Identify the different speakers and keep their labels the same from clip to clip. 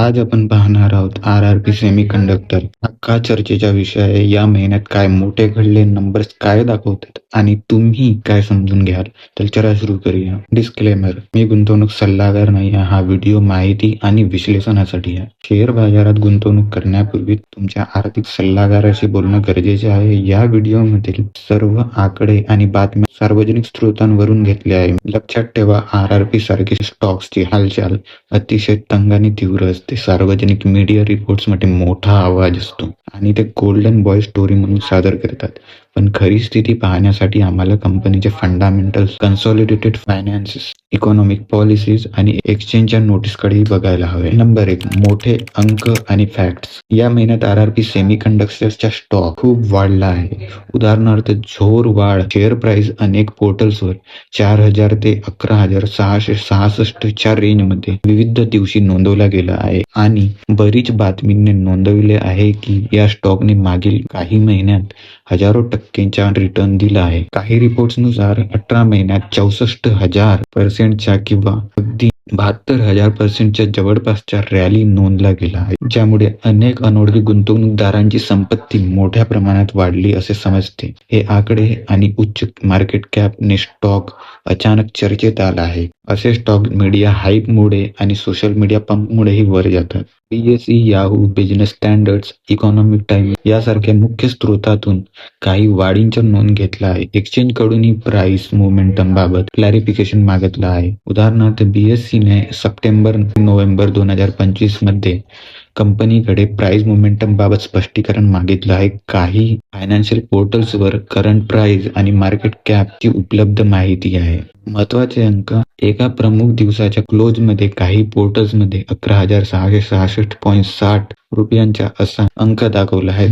Speaker 1: आज आपण पाहणार आहोत R R P semiconductor हा का चर्चेचा विषय आहे या महिन्यात काय मोठे घडले नंबर्स काय दाखवतात आणि तुम्ही काय समजून घ्याल? तर चला सुरू करूया. डिस्क्लेमर मी गुंतवणूक सल्लागार नाही हा व्हिडिओ माहिती आणि विश्लेषणासाठी आहे. शेअर बाजारात गुंतवणूक करण्यापूर्वी तुमच्या आर्थिक सल्लागाराशी बोलणं गरजेचे आहे. या व्हिडिओमधील सर्व आकडे आणि बातम्या सार्वजनिक स्रोतांवरून घेतले आहे. लक्षात ठेवा आर आर पी सारखे स्टॉक्सची हालचाल अतिशय तंग आणि तीव्र असते. सार्वजनिक मीडिया रिपोर्ट्समध्ये मोठा आवाज असतो आणि ते गोल्डन बॉय स्टोरी म्हणून सादर करतात. पण खरी स्थिती पाहण्यासाठी आम्हाला कंपनीचे fundamentals consolidated finances economic policies आणि एक्सचेंजच्या नोटीसकडेही बघायला हवे. नंबर एक मोठे अंक आणि फॅक्ट्स या महिन्यात आर आर पी सेमी कंडक्टर्सचा स्टॉक खूप वाढला आहे. उदाहरणार्थ झोर वाढ शेअर प्राइस अनेक पोर्टल्सवर चार हजार ते अकरा हजार सहाशे सहासष्टच्या रेंजमध्ये विविध दिवशी नोंदवला गेला आहे. आणि बरीच बातमींनी नोंदविले आहे की या स्टॉकने मागील काही महिन्यात हजारो टक्क्यांचा रिटर्न दिला आहे. काही रिपोर्ट्सनुसार अठरा महिन्यात चौसष्ट हजार पर्सेंटच्या किंवा अगदी बहात्तर हजार पर्सेंटच्या जवळपासच्या रॅली नोंदला गेला आहे. ज्यामुळे अनेक अनोळखी गुंतवणूकदारांची संपत्ती मोठ्या प्रमाणात वाढली असे समजते. हे आकडे आणि उच्च मार्केट कॅपने स्टॉक अचानक चर्चेत आला आहे. असे स्टॉक मीडिया हाईपमुळे आणि सोशल मीडिया पंपमुळेही वर जातात. BSE Yahoo business standards economic time यासारख्या मुख्य स्रोतातून काही वाढींच्या नोंद घेतला आहे. एक्सचेंज कडूनही प्राइस मुवमेंटम बाबत क्लॅरिफिकेशन मागितलं आहे. उदाहरणार्थ बीएससीने सप्टेंबर नोव्हेंबर दोन हजार पंचवीसमध्ये कंपनीकडे प्राइस मोमेंटम बाबत स्पष्टीकरण मागितलं आहे. काही फायनान्शियल पोर्टल्सवर करंट प्राइस आणि मार्केट कॅपची उपलब्ध माहिती आहे. महत्त्वाचे अंक एका प्रमुख दिवसाच्या क्लोजमध्ये काही पोर्टल्समध्ये अकरा हजार सहाशे सहासष्ट पॉईंट साठ रुपयांचा असा अंक दाखवला आहे.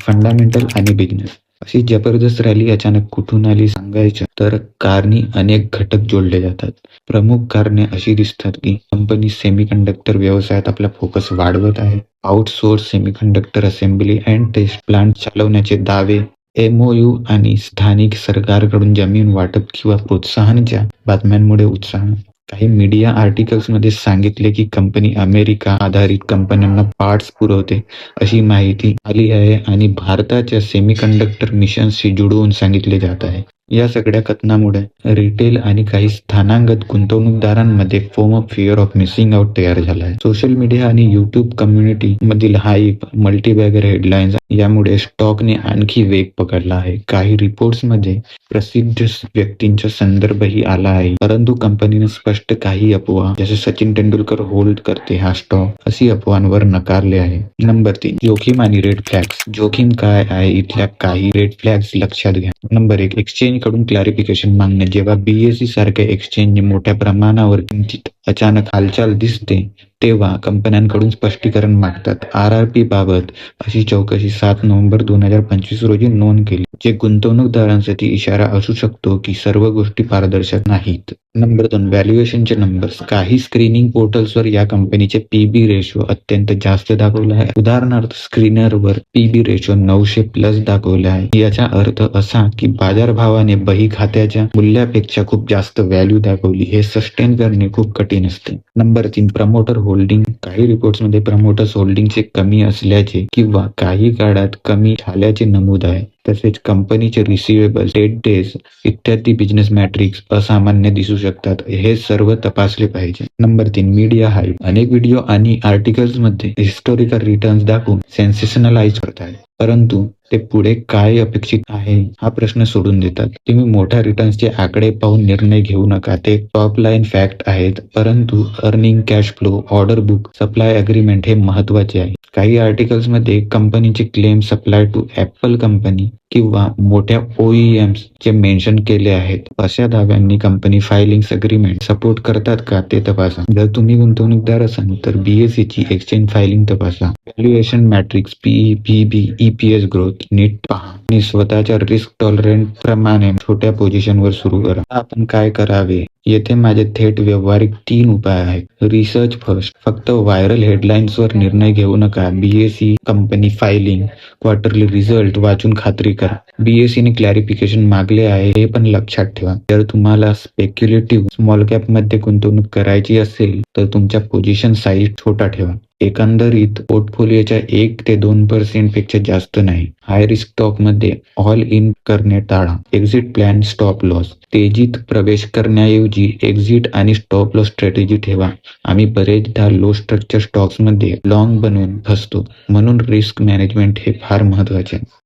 Speaker 1: फंडामेंटल आणि बिझनेस अशी जबरदस्त रॅली अचानक कुठून आली सांगायचं तर कारणी अनेक घटक जोडले जातात. प्रमुख कारणे अशी दिसतात की कंपनी सेमीकंडक्टर व्यवसायात आपला फोकस वाढवत आहे. Outsource semiconductor assembly and test plant चालवण्याचे दावे एमओयू आणि स्थानिक सरकारकडून जमीन वाटप किंवा प्रोत्साहनच्या बातम्यांमुळे उत्साह काही मीडिया आर्टिकल्समध्ये सांगितले की कंपनी अमेरिका आधारित कंपन्यांना पार्ट्स पुरवते. अशी माहिती आली आहे आणि भारताच्या सेमीकंडक्टर मिशनशी जुळवून सांगितले जात आहे. या सगळ्या कथनामुळे रिटेल आणि काही स्थानांगत गुंतवणूकदारांमध्ये FOMO of fear of missing out तयार झाला आहे सोशल मीडिया आणि युट्यूब कम्युनिटी मधील हाईप मल्टीबॅगर हेडलाईन्स यामुळे स्टॉकने आणखी वेग पकडला आहे. काही रिपोर्ट्समध्ये प्रसिद्ध व्यक्तींचा संदर्भही आला आहे. परंतु कंपनीने स्पष्ट काही अफवा जसे सचिन तेंडुलकर होल्ड करते हा स्टॉक अशी अफवांवर नकारले आहे. नंबर तीन जोखीम आणि रेड फ्लॅग्स जोखीम काय आहे इथल्या काही रेड फ्लॅग्स लक्षात घ्या. नंबर एक एक्सचेंज कडून क्लॅरिफिकेशन मागणे. जेव्हा बीएससी सारख्या एक्सचेंज मोठ्या प्रमाणावर किंचित अचानक हालचाल दिसते तेव्हा कंपन्यांकडून स्पष्टीकरण मागतात. आर आर पी बाबत अशी चौकशी सात नोव्हेंबर दोन हजार पंचवीस रोजी नोंद केली जे गुंतवणूकदारांसाठी इशारा असू शकतो की सर्व गोष्टी पारदर्शक नाहीत. नंबर दोन व्हॅल्युएशनचे नंबर्स. काही स्क्रीनिंग पोर्टल्सवर या कंपनीचे पीबी रेशो अत्यंत जास्त दाखवला आहे. उदाहरणार्थ स्क्रीनरवर पीबी रेशो नऊशे प्लस दाखवला आहे. याचा अर्थ असा की बाजारभावाने बही खात्याच्या मूल्यापेक्षा खूप जास्त व्हॅल्यू दाखवली. हे सस्टेन करणे खूप कठीण नसते. नंबर तीन प्रमोटर होल्डिंग काही रिपोर्ट्समध्ये प्रमोटर्स होल्डिंगचे कमी असल्याचे किंवा काही काळात कमी झाल्याचे नमूद आहे. तसेच कंपनीचे रिसिवेबल डेट डेज इत्यादी बिझनेस मॅट्रिक्स असामान्य दिसू शकतात. हे सर्व तपासले पाहिजे. नंबर तीन मीडिया हाईप अनेक व्हिडिओ आणि आर्टिकल्समध्ये हिस्टोरिकल रिटर्न्स दाखवून सेन्सेशनलाइज करतात. परंतु ते पुढे काय अपेक्षित आहे हा प्रश्न सोडून देतात. तुम्ही मोठ्या रिटर्न्सचे आकडे पाहून निर्णय घेऊ नका. ते टॉप लाईन फॅक्ट आहेत परंतु earning cash flow order book supply agreement हे महत्त्वाचे आहे. काही आर्टिकल्समध्ये कंपनीचे claim supply to Apple company किंवा मोठ्या ओईएम्स चे मेन्शन केले आहेत. अशा दाव्यांनी कंपनी फायलिंग अग्रीमेंट सपोर्ट करतात का ते तपासा. जर तुम्ही गुंतवणूकदार असाल तर बीएससी ची एक्सचेंज फायलिंग तपासा. Valuation matrix PE PB EPS growth नीट पहा. आणि स्वतःच्या रिस्क टॉलरेंट प्रमाणे छोट्या पोझिशनवर सुरू करा. आपण काय करावे? येथे माझे थेट व्यवहारिक तीन उपाय आहेत. रिसर्च फर्स्ट फक्त व्हायरल हेडलाईन्सवर निर्णय घेऊ नका. बीएससी कंपनी फायलिंग क्वार्टरली रिझल्ट वाचून खात्री करा. बीएससी ने क्लॅरिफिकेशन मागले आहे. हे पण लक्षात ठेवा. जर तुम्हाला स्पेक्युलेटिव्ह स्मॉल कॅपमध्ये गुंतवणूक करायची असेल तर तुमच्या पोझिशन साईज छोटा ठेवा. एकंदरीत पोर्टफोलिओच्या एक ते दोन पर्सेंटपेक्षा जास्त नाही. हाय रिस्क स्टॉकमध्ये ऑल इन करणे टाळा. एक्झिट प्लॅन स्टॉप लॉस तेजीत प्रवेश करण्याऐवजी एक्झिट आणि स्टॉप लॉस स्ट्रॅटेजी ठेवा. आम्ही बरेचदा लो स्ट्रक्चर स्टॉक्समध्ये लॉंग बनवून फसतो. म्हणून रिस्क मॅनेजमेंट हे फार महत्त्वाचे आहे.